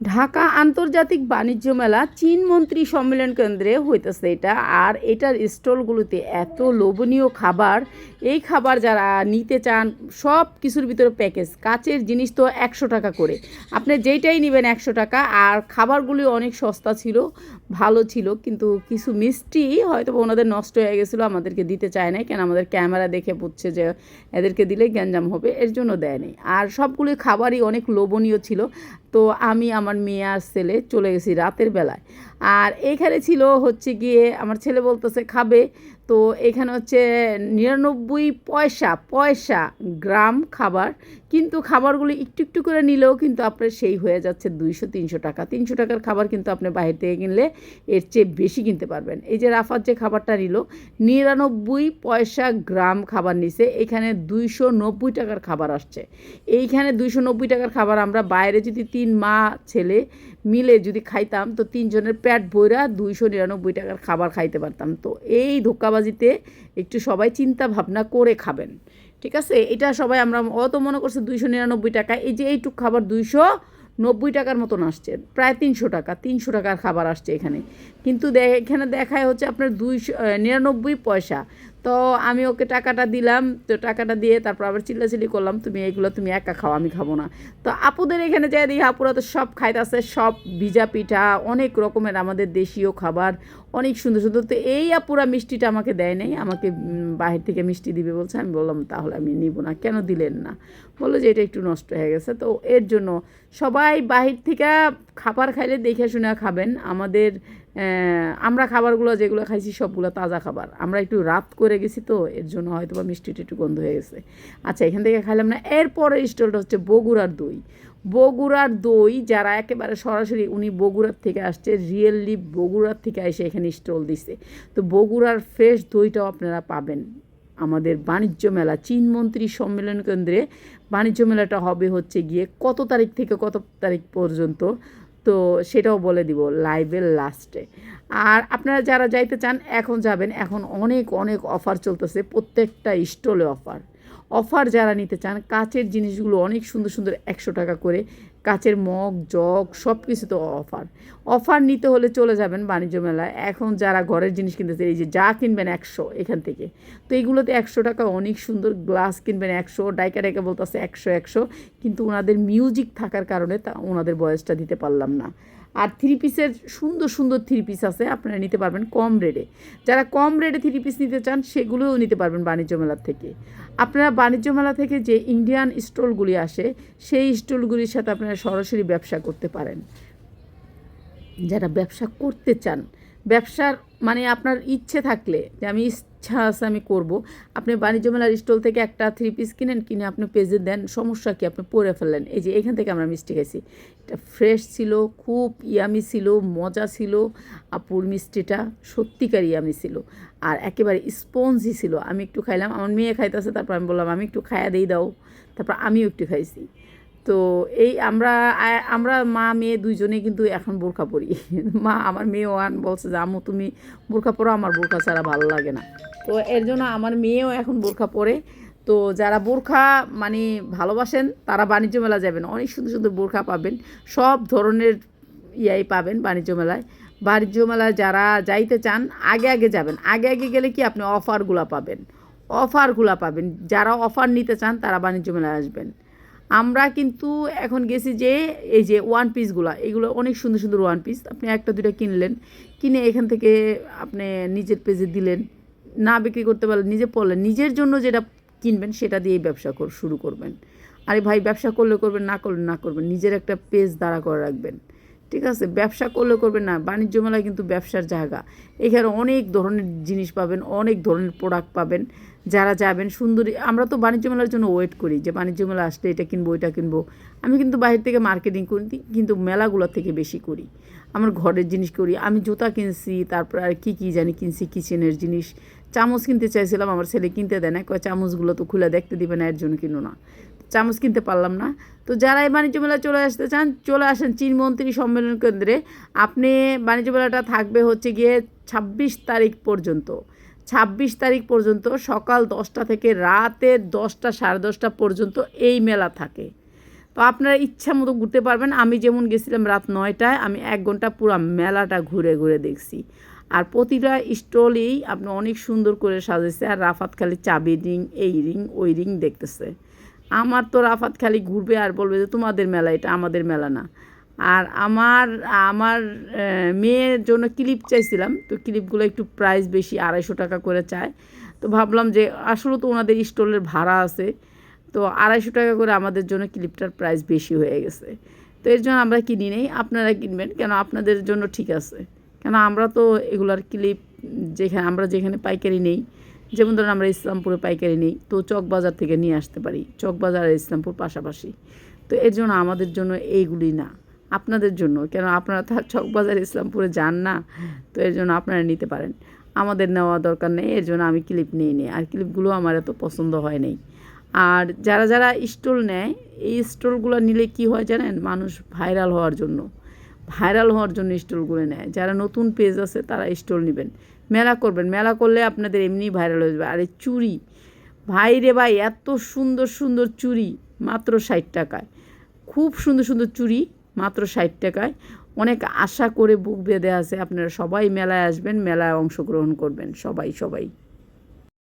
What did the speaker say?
ঢাকা আন্তর্জাতিক বাণিজ্য মেলা চীন মন্ত্রী সম্মেলন কেন্দ্রে হইতেছে এটা। আর এটার স্টলগুলোতে এত লোভনীয় খাবার, এই খাবার যারা নিতে চান, সব কিছুর ভিতরে প্যাকেজ কাচের জিনিস তো একশো টাকা করে। আপনি যেইটাই নেবেন একশো টাকা, আর খাবারগুলি অনেক সস্তা ছিল। ভালো ছিল, কিন্তু কিছু মিষ্টি হয়তো ওনাদের নষ্ট হয়ে গেছিল, আমাদেরকে দিতে চায় নাই, কেন আমাদের ক্যামেরা দেখে বুঝছে যে এদেরকে দিলে গ্যাঞ্জাম হবে, এর জন্য দেয়নি আর সবগুলি খাবারই অনেক লোভনীয় ছিল। তো আমি, আমার মেয়ে আর ছেলে চলে গেছি রাতের বেলায়। আর এইখানে ছিল হচ্ছে গিয়ে আমার ছেলে বলতেছে, খাবে। তো এখানে হচ্ছে নিরানব্বই পয়সা পয়সা গ্রাম খাবার। কিন্তু খাবারগুলি একটু একটু করে নিলেও কিন্তু আপনার সেই হয়ে যাচ্ছে দুইশো, তিনশো টাকা। তিনশো টাকার খাবার কিন্তু আপনি বাইরে থেকে কিনলে এর চেয়ে বেশি কিনতে পারবেন। এই যে রাফার যে খাবারটা নিল, নিরানব্বই পয়সা গ্রাম খাবার নিছে। এখানে দুইশো নব্বই টাকার খাবার আসছে। এইখানে দুইশো নব্বই টাকার খাবার আমরা বাইরে যদি তিন মা ছেলে মিলে যদি খাইতাম, তো তিনজনের পেট ভৈরা দুইশো নিরানব্বই টাকার খাবার খাইতে পারতাম। তো এই ধোকাবাজিতে একটু সবাই চিন্তা ভাবনা করে খাবেন। ঠিক আছে? এটা সবাই আমরা অত মনে করছে দুইশো নিরানব্বই টাকা। এই যে এইটুক খাবার দুইশো নব্বই টাকার মতন আসছে। প্রায় তিনশো টাকা, তিনশো টাকার খাবার আসছে এখানে। কিন্তু এখানে দেখায় হচ্ছে আপনার দুইশো, নিরানব্বই পয়সা। তো আমি ওকে টাকাটা দিলাম, তো টাকাটা দিয়ে তারপর আবার চিল্লাচিল্লি করলাম, তুমি এগুলো তুমি একা খাও, আমি খাব না। তো আপুদের এখানে যাই দেখি, আপুরা তো সব খাইতেছে, সব ভিজা পিঠা, অনেক রকমের আমাদের দেশীয় খাবার, অনেক সুন্দর সুন্দর। তো এই আপুরা মিষ্টিটা আমাকে দেয় নাই, আমাকে বাহির থেকে মিষ্টি দিবে বলছে, আমি বললাম, তাহলে আমি নিব না। কেন দিলেন না? বলল যে, এটা একটু নষ্ট হয়ে গেছে। তো এর জন্য সবাই বাহির থেকে খাবার খাইলে দেখে শুনে খাবেন। আমাদের আমরা খাবারগুলো যেগুলো খাইছি সবগুলো তাজা খাবার। আমরা একটু রাত করে গেছি তো, এর জন্য হয়তো বা মিষ্টিটা একটু গন্ধ হয়ে গেছে। আচ্ছা এখান থেকে খাইলাম না। এরপরে স্টলটা হচ্ছে বগুড়ার দই। বগুড়ার দই যারা একেবারে সরাসরি উনি বগুড়ার থেকে আসছে, রিয়েলি বগুড়ার থেকে এসে এখানে স্টল দিছে। তো বগুড়ার ফ্রেশ দইটাও আপনারা পাবেন। আমাদের বাণিজ্য মেলা, চীন মন্ত্রী সম্মেলন কেন্দ্রে বাণিজ্য মেলাটা হবে হচ্ছে গিয়ে কত তারিখ থেকে কত তারিখ পর্যন্ত? তো সেটাও বলে দিব লাইভের লাস্টে। আর আপনারা যারা যাইতে চান, এখন যাবেন। এখন অনেক অনেক অফার চলতেছে, প্রত্যেকটা স্টলে অফার। অফার যারা নিতে চান, কাচের জিনিসগুলো অনেক সুন্দর সুন্দর একশো টাকা করে কাচের মগ, জগ সব কিছু তো অফার। অফার নিতে হলে চলে যাবেন বাণিজ্য মেলায়। এখন যারা ঘরের জিনিস কিনতেছে, এই যে যা কিনবেন একশো এখান থেকে। তো এইগুলোতে একশো টাকা অনেক সুন্দর গ্লাস কিনবেন একশো, ডাইকা ডাইকা বলতেছে একশো একশো। কিন্তু ওনাদের মিউজিক থাকার কারণে তা ওনাদের বয়সটা দিতে পারলাম না। আর থ্রি পিসের সুন্দর সুন্দর থ্রি পিস আছে, আপনারা নিতে পারবেন কম রেটে যারা কম রেটে থ্রি পিস নিতে চান, সেগুলোও নিতে পারবেন বাণিজ্য মেলার থেকে। আপনারা বাণিজ্য মেলা থেকে যে ইন্ডিয়ান স্টলগুলি আসে, সেই স্টলগুলির সাথে আপনারা সরাসরি ব্যবসা করতে পারেন। যারা ব্যবসা করতে চান ব্যবসার মানে আপনার ইচ্ছে থাকলে যে আমি ইচ্ছা আছে আমি করব, আপনি বাণিজ্য মেলার স্টল থেকে একটা থ্রি পিস কিনেন, কিনে আপনি পেজে দেন, সমস্যা কি? আপনি পরে ফেললেন। এই যে এখান থেকে আমরা মিষ্টি খাইছি। এটা ফ্রেশ ছিল, খুব ইয়ামি ছিল, মজা ছিল, আপুর মিষ্টিটা সত্যিকার ইয়ামি ছিল। আর একেবারে স্পঞ্জি ছিল। আমি একটু খাইলাম, আমার মেয়ে খাইতেছে, তারপর আমি বললাম, আমি একটু খাইয়া দিই দাও। তারপর আমিও একটু খাইছি। তো এই আমরা আমরা মা, মেয়ে দুইজনে কিন্তু এখন বোরখা পরি। মা আমার মেয়েও আন বলছে যে, আম্মু, তুমি বোরখা পরো, আমার বোরখা ছাড়া ভালো লাগে না। তো এর জন্য আমার মেয়েও এখন বোরখা পরে। তো যারা বোরখা মানে ভালোবাসেন, তারা বাণিজ্য মেলা যাবেন। অনেক সুন্দর সুন্দর বোরখা পাবেন। সব ধরনের ইয়াই পাবেন বাণিজ্য মেলায়। বাণিজ্য মেলায় যারা যাইতে চান, আগে আগে যাবেন। আগে আগে গেলে কি আপনি অফারগুলো পাবেন। অফারগুলো পাবেন। যারা অফার নিতে চান, তারা বাণিজ্য মেলায় আসবেন। আমরা কিন্তু এখন গেছি যে এই যে ওয়ান পিসগুলো এগুলো অনেক সুন্দর সুন্দর ওয়ান পিস আপনি একটা দুটা কিনলেন, কিনে এখান থেকে আপনি নিজের পেজে দিলেন, না বিক্রি করতে পারলেন নিজে পড়লেন, নিজের জন্য যেটা কিনবেন সেটা দিয়েই ব্যবসা শুরু করবেন। আরে ভাই, ব্যবসা করলে করবেন, না করলে না করবেন, নিজের একটা পেজ দাঁড়া করে রাখবেন। ঠিক আছে, ব্যবসা করলে করবেন না, বাণিজ্য মেলায় কিন্তু ব্যবসার জায়গা। এখানে অনেক ধরনের জিনিস পাবেন, অনেক ধরনের প্রোডাক্ট পাবেন, যারা যাবেন সুন্দরী, আমরা তো বাণিজ্য মেলার জন্য ওয়েট করি যে বাণিজ্য মেলা আসলে এটা কিনবো, ওইটা কিনবো। আমি কিন্তু বাইরে থেকে মার্কেটিং করি, কিন্তু মেলাগুলো থেকে বেশি করি। আমার ঘরের জিনিস করি, আমি জুতা কিনছি, তারপর আর কী কী জানি কিনছি কিচেনের জিনিস। চামচ কিনতে চাইছিলাম, আমার ছেলে কিনতে দেয় না কয় চামচগুলো তো খুলে দেখতে দিবে না, এর জন্য কিনো না। চামচ কিনতে পারলাম না। তো যারা এই বাণিজ্য মেলা চলে আসতে চান, চলে আসেন চীন মন্ত্রী সম্মেলন কেন্দ্রে। আপনি বাণিজ্য মেলাটা থাকবে হচ্ছে গিয়ে ছাব্বিশ তারিখ পর্যন্ত। ছাব্বিশ তারিখ পর্যন্ত সকাল দশটা থেকে রাতের দশটা সাড়ে দশটা পর্যন্ত এই মেলা থাকে। তো আপনারা ইচ্ছা মতো ঘুরতে পারবেন। আমি যেমন গেছিলাম রাত নয়টায়, আমি এক ঘণ্টা পুরো মেলাটা ঘুরে ঘুরে দেখছি। আর প্রতিটা স্টলেই আপনি অনেক সুন্দর করে সাজাইছে। আর রাফাত খালি চাবি রিং, এই রিং, ওই রিং দেখতেছে। আমার তো রাফাত খালি ঘুরবে আর বলবে যে তোমাদের মেলা এটা, আমাদের মেলা না। আর আমার আমার মেয়ের জন্য ক্লিপ চাইছিলাম, তো ক্লিপগুলো একটু প্রাইস বেশি, আড়াইশো টাকা করে চায়। তো ভাবলাম যে আসলে তো ওনাদের স্টলের ভাড়া আছে, তো আড়াইশো টাকা করে আমাদের জন্য ক্লিপটার প্রাইস বেশি হয়ে গেছে। তো এর জন্য আমরা কিনি নেই, আপনারা কিনবেন, কেন আপনাদের জন্য ঠিক আছে। কেন আমরা তো এগুলার ক্লিপ যেখানে, আমরা যেখানে পাইকারি নেই। যেমন ধরুন আমরা ইসলামপুরে পাইকারি নেই, তো চকবাজার থেকে নিয়ে আসতে পারি চকবাজার আর ইসলামপুর পাশাপাশি। তো এর জন্য আমাদের জন্য এইগুলি না, আপনাদের জন্য, কেন আপনারা তো আর চকবাজার ইসলামপুরে যান না, তো এর জন্য আপনারা নিতে পারেন। আমাদের নেওয়া দরকার নেই, এর জন্য আমি ক্লিপ নিই, আর ক্লিপগুলো আমার এত পছন্দ হয় নাই। আর যারা যারা স্টল নেয়, এই স্টলগুলো নিলে কি হয় জানেন? মানুষ ভাইরাল হওয়ার জন্য, ভাইরাল হওয়ার জন্য স্টলগুলো নেয়। যারা নতুন পেজ আছে, তারা স্টল নেবেন। মেলা করবেন। মেলা করলে আপনাদের এমনি ভাইরাল হয়ে যাবে। আরে এই চুড়ি ভাই রে ভাই, এত সুন্দর সুন্দর চুড়ি মাত্র ষাট টাকায়। খুব সুন্দর সুন্দর চুড়ি মাত্র ষাট টাকায়। অনেক আশা করে বুক বেঁধে আছে। আপনারা সবাই মেলায় আসবেন, মেলায় অংশগ্রহণ করবেন। সবাই সবাই।